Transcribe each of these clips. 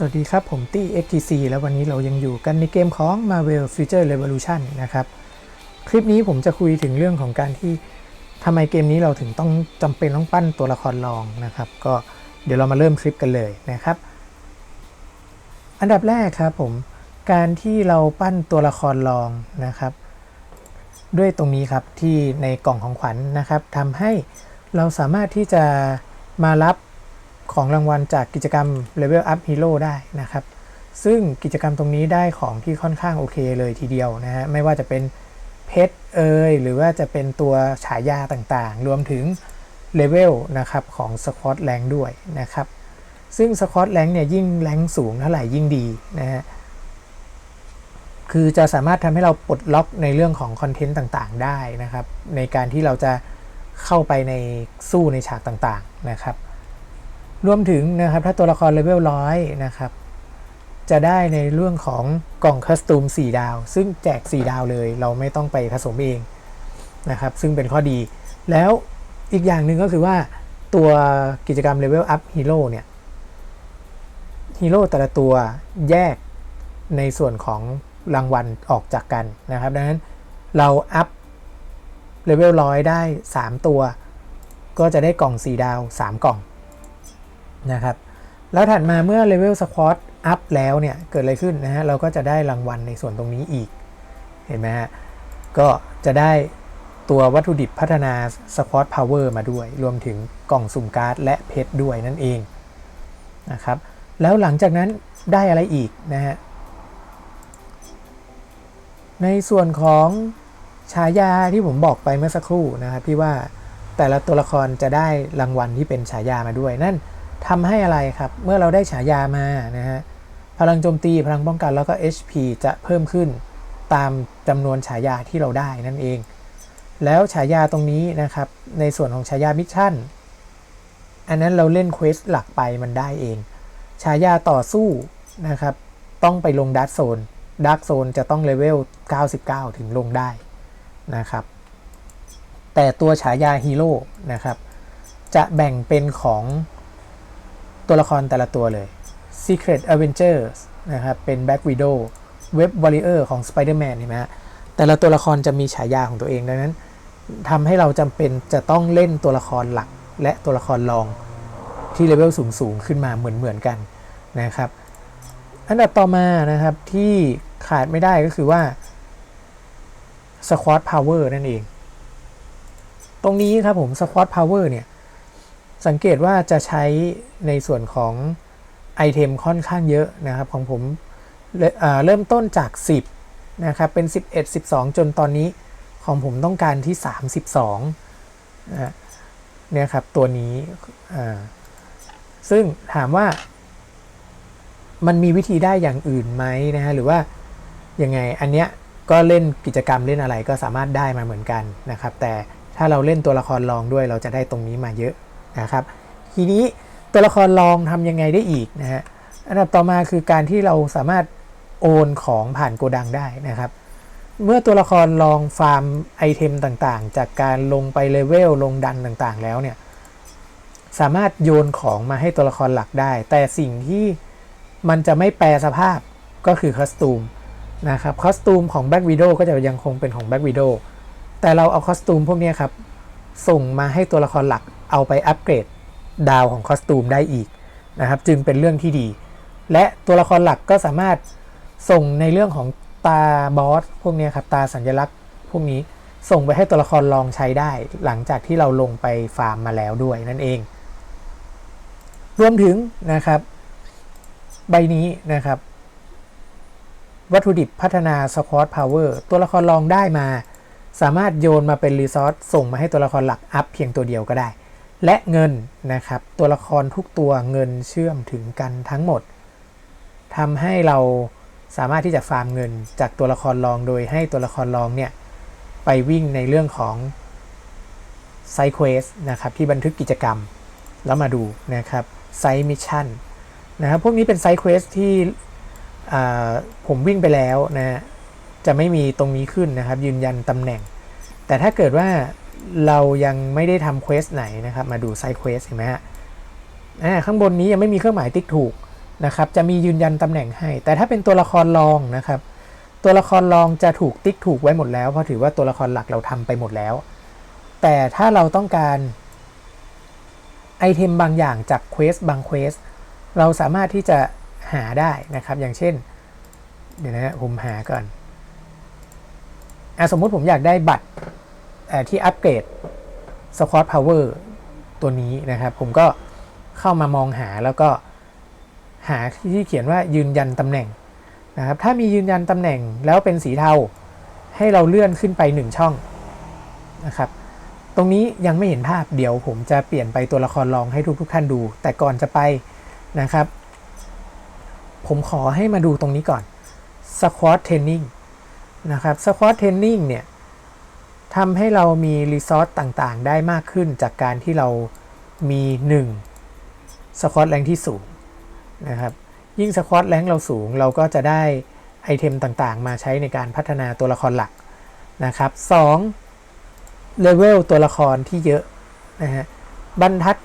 สวัสดีครับ ผมตี้ XTC แล้ววันนี้เรายังอยู่กันในเกมของ Marvel Future Revolution นะครับ คลิปนี้ผมจะคุยถึงเรื่องของการที่ทำไมเกมนี้เราถึงต้องจำเป็นต้องปั้นตัวละครรองนะครับ ก็เดี๋ยวเรามาเริ่มคลิปกันเลยนะครับ อันดับแรกครับผม การที่เราปั้นตัวละครรองนะครับ ด้วยตรงนี้ครับที่ในกล่องของขวัญนะครับทำให้เราสามารถที่จะมารับ ของรางวัลจากกิจกรรม Level Up Hero ได้นะครับ ซึ่งกิจกรรมตรงนี้ได้ของที่ค่อนข้างโอเคเลยทีเดียวนะฮะ ไม่ว่าจะเป็นเพชรเอยหรือว่าจะเป็นตัวฉายาต่างๆ รวมถึงเลเวลนะครับของสควอตแรงด้วยนะครับ ซึ่งสควอตแรงเนี่ยยิ่งแรงสูงเท่าไหร่ยิ่งดีนะฮะคือจะสามารถทำให้เราปลดล็อกในเรื่องของคอนเทนต์ต่างๆ ได้นะครับ ในการที่เราจะเข้าไปในสู้ในฉากต่างๆนะครับ รวมถึงนะครับถ้าตัวละครเลเวลร้อยนะครับจะได้ในเรื่องของกล่องคัสตูม 4 ดาว ซึ่งแจก 4 ดาวเลย เราไม่ต้องไปผสมเองนะครับ ซึ่งเป็นข้อดี แล้วอีกอย่างหนึ่งก็คือว่าตัวกิจกรรม Level Up Hero เนี่ยฮีโร่แต่ละตัวแยกในส่วนของรางวัลออกจากกันนะครับ ดังนั้นเราอัพเลเวลร้อยได้ 3 ตัว ก็จะได้กล่อง 4 ดาว 3 กล่อง นะครับ แล้วถัดมาเมื่อเลเวลสควอตอัพแล้วเนี่ย เกิดอะไรขึ้นนะฮะ เราก็จะได้รางวัลในส่วนตรงนี้อีก เห็นไหมฮะ ก็จะได้ตัววัตถุดิบพัฒนาสควอตพาวเวอร์มาด้วย รวมถึงกล่องสุ่มการ์ดและเพชรด้วยนั่นเองนะครับ แล้วหลังจากนั้นได้อะไรอีกนะฮะ ในส่วนของฉายาที่ผมบอกไปเมื่อสักครู่นะครับที่ว่าแต่ละตัวละครจะได้รางวัลที่เป็นฉายามาด้วยนั่น ทำให้อะไรครับ เมื่อเราได้ฉายามานะฮะพลังโจมตีพลังป้องกันแล้วก็ HP จะเพิ่มขึ้นตามจำนวนฉายาที่เราได้นั่นเอง แล้วฉายาตรงนี้นะครับ ในส่วนของฉายามิชชั่น อันนั้นเราเล่นเควสหลักไปมันได้เอง ฉายาต่อสู้นะครับ ต้องไปลงดัตโซนดักโซนจะต้องเลเวล 99 ถึงลงได้นะครับ แต่ตัวฉายาฮีโร่นะครับ จะแบ่งเป็นของ ตัวละครแต่ละตัวเลย Secret Avengers นะครับ เป็น Black Widow Web Warrior ของ Spider-Man เห็นไหมฮะแต่ละตัวละครจะมีฉายาของตัวเองดังนั้นทำให้เราจำเป็นจะต้องเล่นตัวละครหลัก และตัวละครรองที่เลเวลสูงๆ ขึ้นมาเหมือนๆกันนะครับ อันดับต่อมานะครับที่ขาดไม่ได้ก็คือว่า Squad Power นั่นเอง ตรงนี้ครับผม Squad Power เนี่ย สังเกตว่าจะใช้ในส่วนของไอเทมค่อนข้างเยอะนะครับของผมเเริ่มต้นจาก 10 นะครับเป็น 11 12 จนตอนนี้ของผมต้องการที่ 32นะเนี่ยครับตัวนี้ซึ่งถามว่ามันมีวิธีได้อย่างอื่นไหมนะฮะหรือว่ายังไงอันเนี้ยก็เล่นกิจกรรมเล่นอะไรก็สามารถได้มาเหมือนกันนะครับ แต่ถ้าเราเล่นตัวละครรองด้วยเราจะได้ตรงนี้มาเยอะ นะครับ ทีนี้ตัวละครรองทำยังไงได้อีกนะฮะอันดับต่อมาคือการที่เราสามารถโอนของผ่านโกดังได้นะครับ เมื่อตัวละครลองฟาร์มไอเทมต่างๆ จากการลงไปเลเวลลงดันต่างๆ แล้วเนี่ยสามารถโยนของมาให้ตัวละครหลักได้ แต่สิ่งที่มันจะไม่แปลสภาพก็คือคอสตูมนะครับคอสตูมของ Black Widow ก็จะยังคงเป็นของ Black Widow แต่เราเอาคอสตูมพวกนี้ครับ ส่งมาให้ตัวละครหลัก เอาไปอัปเกรดดาวของคอสตูมได้อีกนะครับจึงเป็นเรื่องที่ดี และตัวละครหลักก็สามารถส่งในเรื่องของตาบอสพวกนี้ครับตาสัญลักษณ์พวกนี้ส่งไปให้ตัวละครลองใช้ได้ หลังจากที่เราลงไปฟาร์มมาแล้วด้วยนั่นเอง รวมถึงนะครับ ใบนี้นะครับ วัตถุดิบพัฒนาสควอตพาวเวอร์ตัวละครลองได้มา สามารถโยนมาเป็นรีซอสส่งมาให้ตัวละครหลักอัพเพียงตัวเดียวก็ได้ และเงินนะครับ ตัวละครทุกตัวเงินเชื่อมถึงกันทั้งหมดทำให้เราสามารถที่จะฟาร์มเงินจากตัวละครลองโดยให้ตัวละครลองเนี่ย ไปวิ่งในเรื่องของไซเควสนะครับ ที่บันทึกกิจกรรม แล้วมาดูนะครับไซมิชชั่นนะครับพวกนี้เป็นไซเควสที่ผมวิ่งไปแล้วนะจะไม่มีตรงนี้ขึ้นนะครับ ยืนยันตำแหน่ง แต่ถ้าเกิดว่า เรายังไม่ได้ทำเควสไหนนะครับ มาดูไซเควสเห็นไหมฮะข้างบนนี้ยังไม่มีเครื่องหมายติ๊กถูกนะครับ จะมียืนยันตำแหน่งให้ แต่ถ้าเป็นตัวละครรองนะครับ ตัวละครรองจะถูกติ๊กถูกไว้หมดแล้ว เพราะถือว่าตัวละครหลักเราทำไปหมดแล้ว แต่ถ้าเราต้องการไอเทมบางอย่างจากเควสบางเควสเราสามารถที่จะหาได้นะครับ อย่างเช่น เดี๋ยวนะผมหาก่อนอสมมุติผมอยากได้บัตร ที่อัปเกรดสควอตพาวเวอร์ตัวนี้นะครับ ผมก็เข้ามามองหาแล้วก็หาที่เขียนว่ายืนยันตำแหน่งนะครับ ถ้ามียืนยันตำแหน่งแล้วเป็นสีเทาให้เราเลื่อนขึ้นไป 1 ช่องนะครับ ตรงนี้ยังไม่เห็นภาพเดี๋ยวผมจะเปลี่ยนไปตัวละครลองให้ทุกทุกท่านดู แต่ก่อนจะไปนะครับ ผมขอให้มาดูตรงนี้ก่อน Squat Training นะครับ Squat Training เนี่ย ทำให้เรามีรีซอสต่างๆ ได้มากขึ้นจากการที่เรามี1 Squat แรงที่สูงนะครับ ยิ่ง Squat แรงเราสูงเราก็จะได้ไอเทมต่างๆ มาใช้ในการพัฒนาตัวละครหลักนะครับ 2 เลเวลตัวละครที่เยอะนะฮะบรรทัด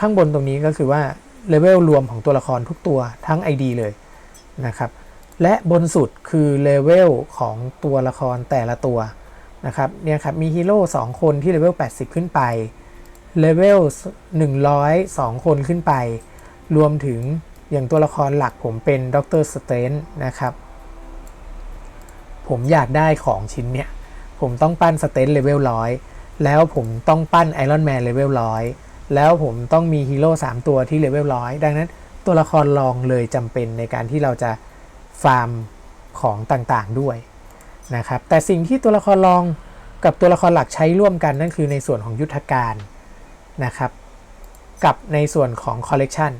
ข้างบนตรงนี้ก็คือว่าเลเวลรวมของตัวละครทุกตัวทั้ง ID เลยนะครับ และบนสุดคือเลเวลของตัวละครแต่ละตัว นะครับเนี่ยครับมีฮีโร่2คนที่เลเวล 80 ขึ้นไปเลเวล 102 คนขึ้นไป รวมถึงอย่างตัวละครหลักผมเป็นด็อกเตอร์สเตนนะครับ ผมอยากได้ของชิ้นเนี้ยผมต้องปั้นสเตนเลเวลร้อยแล้วผมต้องปั้นไอรอนแมนเลเวลร้อยแล้วผมต้องมีฮีโร่3ตัวที่เลเวลร้อยดังนั้นตัวละครรองเลยจำเป็นในการที่เราจะฟาร์มของต่างๆด้วย นะครับแต่สิ่งที่ตัวละครรองกับตัวละครหลักใช้ร่วมกันนั่นคือในส่วนของยุทธการนะครับกับในส่วนของคอลเลกชัน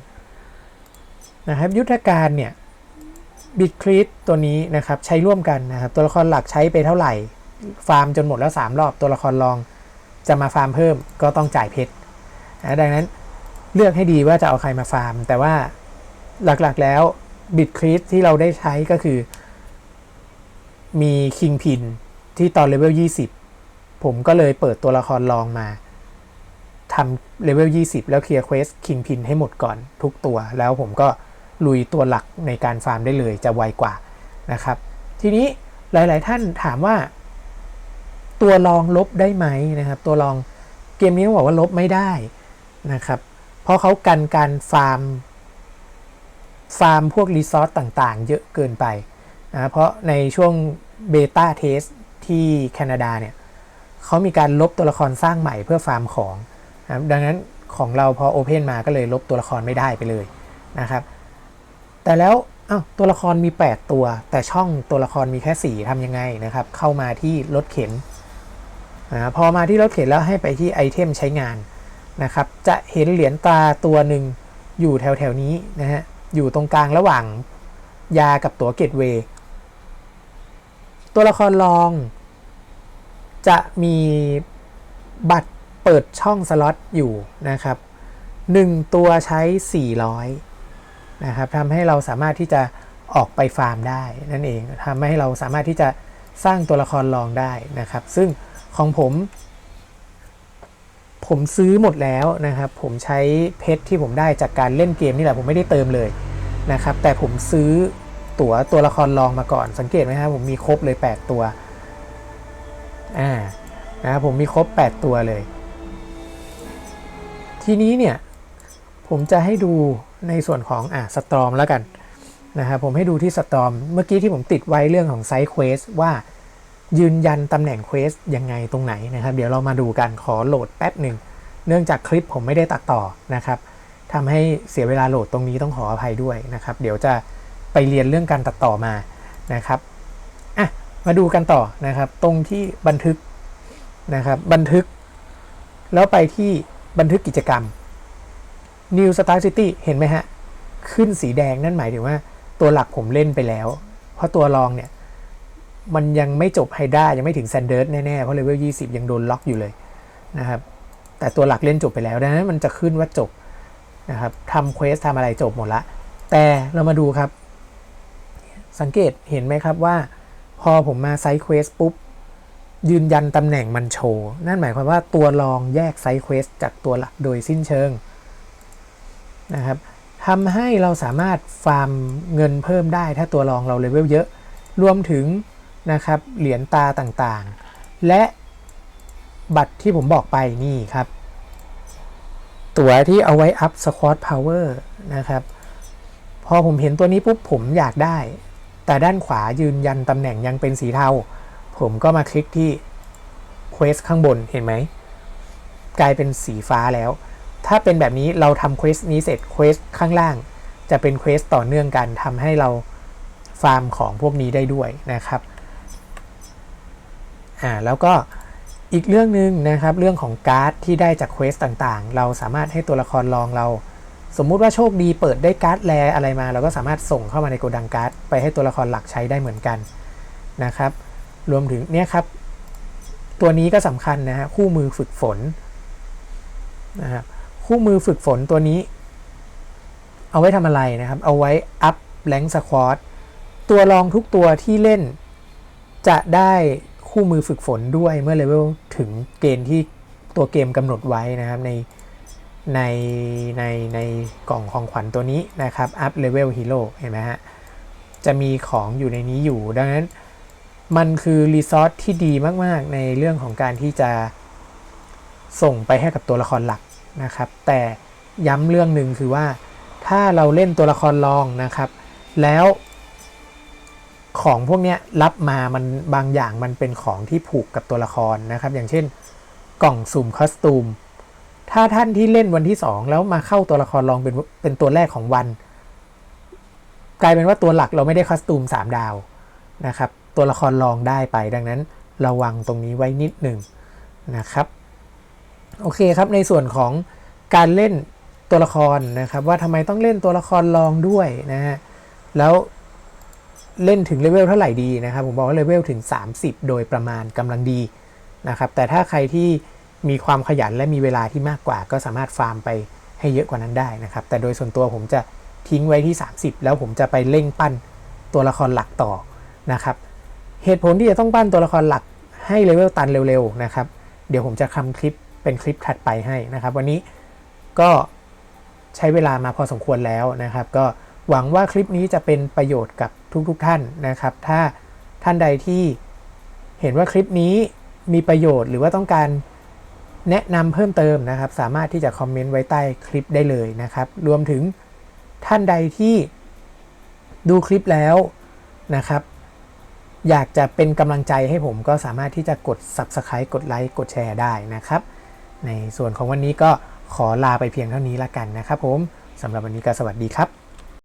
นะครับยุทธการเนี่ยบิตครีตตัวนี้นะครับใช้ร่วมกันนะครับตัวละครหลักใช้ไปเท่าไหร่ ฟาร์มจนหมดแล้ว 3 รอบตัวละครรองจะมาฟาร์มเพิ่มก็ต้องจ่ายเพชรนะดังนั้นเลือกให้ดีว่าจะเอาใครมาฟาร์ม แต่ว่าหลักๆแล้วบิตครีตที่เราได้ใช้ก็คือ มีคิงพินที่ตอนเลเวล20 ผมก็เลยเปิดตัวละครรองมาทำเลเวล20 แล้วเคลียร์เควสคิงพินให้หมดก่อนทุกตัว แล้วผมก็ลุยตัวหลักในการฟาร์มได้เลยจะไวกว่านะครับ ทีนี้หลาย ๆ ท่านถามว่า ตัวรองลบได้ไหมนะครับ ตัวรองเกมนี้บอกว่าลบไม่ได้นะครับ เพราะเขากันการฟาร์ม ฟาร์มพวกรีซอสต่าง ๆ เยอะเกินไป นะเพราะในช่วงเบต้าเทสที่แคนาดาเนี่ยเขามีการลบตัวละครสร้างใหม่เพื่อฟาร์มของนะดังนั้นของเราพอโอเพนมาก็เลยลบตัวละครไม่ได้ไปเลยนะครับ แต่แล้วอ้าวตัวละครมี 8 ตัว แต่ช่องตัวละครมีแค่ 4ทำยังไงนะครับ เข้ามาที่รถเข็นนะพอมาที่รถเข็นแล้วให้ไปที่ไอเทมใช้งานนะครับ จะเห็นเหรียญตาตัวหนึ่งอยู่แถวแถวนี้นะฮะ อยู่ตรงกลางระหว่างยากับตัวเกตเวย์ ตัวละครรอง จะมีบัตรเปิดช่องสล็อตอยู่นะครับ 1 ตัวใช้ 400นะครับทำให้เราสามารถที่จะออกไปฟาร์มได้นั่นเองทำให้เราสามารถที่จะสร้างตัวละครรองได้นะครับ ซึ่งของผม ผมซื้อหมดแล้วนะครับ ผมใช้เพชรที่ผมได้จากการเล่นเกมนี่แหละผมไม่ได้เติมเลยนะครับ แต่ผมซื้อ ตั๋วตัวละครรองมาก่อน สังเกตไหมครับผมมีครบเลย 8 ตัวอ่านะครับผมมีครบ 8 ตัวเลย ทีนี้เนี่ย ผมจะให้ดูในส่วนของอะสตรอมแล้วกันนะครับผมให้ดูที่สตรอมเมื่อกี้ที่ผมติดไว้เรื่องของไซส์เควสว่ายืนยันตำแหน่งเควสยังไงตรงไหนนะครับ เดี๋ยวเรามาดูกันขอโหลดแป๊บหนึ่ง เนื่องจากคลิปผมไม่ได้ตัดต่อนะครับทำให้เสียเวลาโหลดตรงนี้ต้องขออภัยด้วยนะครับ เดี๋ยวจะ เรียนเรื่องการตัดต่อมานะครับอะมาดูกันต่อนะครับ ตรงที่บันทึกนะครับ บันทึก แล้วไปที่บันทึกกิจกรรม New Star City เห็นไหมฮะ ขึ้นสีแดงนั่นหมายถึงว่าตัวหลักผมเล่นไปแล้ว เพราะตัวรองเนี่ยมันยังไม่จบไฮด้ายังไม่ถึงแซนเดิร์สแน่ๆ เพราะเลเวล 20 ยังโดนล็อกอยู่เลยนะครับแต่ตัวหลักเล่นจบไปแล้วดังนั้นมันจะขึ้นว่าจบนะครับทำเควสทำอะไรจบหมดละ แต่เรามาดูครับ สังเกตเห็นไหมครับว่า พอผมมาไซส์เควสปุ๊บ ยืนยันตำแหน่งมันโชว์ นั่นหมายความว่าตัวรองแยกไซส์เควสจากตัวหลักโดยสิ้นเชิงนะครับทำให้เราสามารถฟาร์มเงินเพิ่มได้ถ้าตัวรองเราเลเวลเยอะ รวมถึงนะครับเหรียญตาต่างๆ และบัตรที่ผมบอกไปนี่ครับ ตั๋วที่เอาไว้อัพสควอตพาวเวอร์นะครับ พอผมเห็นตัวนี้ปุ๊บผมอยากได้ แต่ด้านขวายืนยันตำแหน่งยังเป็นสีเทา ผมก็มาคลิกที่ Quest ข้างบนเห็นไหม กลายเป็นสีฟ้าแล้ว ถ้าเป็นแบบนี้เราทำ Quest นี้เสร็จ Quest ข้างล่าง จะเป็น Quest ต่อเนื่องกันทำให้เราฟาร์มของพวกนี้ได้ด้วยนะครับอ่าแล้วก็อีกเรื่องหนึ่งนะครับ เรื่องของการ์ดที่ได้จาก Quest ต่างๆ เราสามารถให้ตัวละครลองเรา สมมุติว่าโชคดีเปิดได้การ์ดแรอะไรมา เราก็สามารถส่งเข้ามาในโกดังการ์ดไปให้ตัวละครหลักใช้ได้เหมือนกันนะครับ รวมถึงเนี่ยครับ ตัวนี้ก็สำคัญนะฮะคู่มือฝึกฝนนะครับคู่มือฝึกฝนตัวนี้ เอาไว้ทำอะไรนะครับ เอาไว้อัพแรงสควอตตัวรองทุกตัวที่เล่น จะได้คู่มือฝึกฝนด้วยเมื่อเลเวลถึงเกณฑ์ที่ตัวเกมกำหนดไว้นะครับใน ในในในกล่องของขวัญตัวนี้นะครับ up level hero เห็นไหมฮะ จะมีของอยู่ในนี้อยู่ ดังนั้นมันคือรีซอสที่ดีมาก ๆ ในเรื่องของการที่จะส่งไปให้กับตัวละครหลักนะครับ แต่ย้ำเรื่องหนึ่งคือว่าถ้าเราเล่นตัวละครรองนะครับ แล้วของพวกนี้รับมามันบางอย่างมันเป็นของที่ผูกกับตัวละครนะครับ อย่างเช่น กล่องสุ่มคอสตูม ถ้าท่านที่เล่นวันที่ 2 แล้วมาเข้าตัวละครรองเป็นเป็นตัวแรกของวัน กลายเป็นว่าตัวหลักเราไม่ได้คอสตูม 3 ดาวนะครับ ตัวละครรองได้ไปดังนั้นระวังตรงนี้ไว้นิดหนึ่งนะครับ โอเคครับในส่วนของการเล่นตัวละครนะครับ ว่าทำไมต้องเล่นตัวละครรองด้วยนะฮะแล้วเล่นถึงเลเวลเท่าไหร่ดีนะครับ ผมบอกว่าเลเวลถึง 30 โดยประมาณกำลังดีนะครับ แต่ถ้าใครที่ มีความขยันและมีเวลาที่มากกว่า ก็สามารถฟาร์มไปให้เยอะกว่านั้นได้นะครับ แต่โดยส่วนตัวผมจะทิ้งไว้ที่ 30 แล้วผมจะไปเร่งปั้นตัวละครหลักต่อนะครับ เหตุผลที่จะต้องปั้นตัวละครหลักให้เลเวลตันเร็วๆนะครับ เดี๋ยวผมจะทำคลิปเป็นคลิปถัดไปให้นะครับ วันนี้ก็ใช้เวลามาพอสมควรแล้วนะครับ ก็หวังว่าคลิปนี้จะเป็นประโยชน์กับทุกๆทท่านนะครับ ถ้าท่านใดที่เห็นว่าคลิปนี้มีประโยชน์หรือว่าต้องการ แนะนำเพิ่มเติมนะครับ สามารถที่จะคอมเมนต์ไว้ใต้คลิปได้เลยนะครับ รวมถึงท่านใดที่ดูคลิปแล้วนะครับ อยากจะเป็นกำลังใจให้ผมก็สามารถที่จะกด Subscribe กดไลค์กดแชร์ได้นะครับ ในส่วนของวันนี้ก็ขอลาไปเพียงเท่านี้ละกันนะครับผมสำหรับวันนี้ก็สวัสดีครับ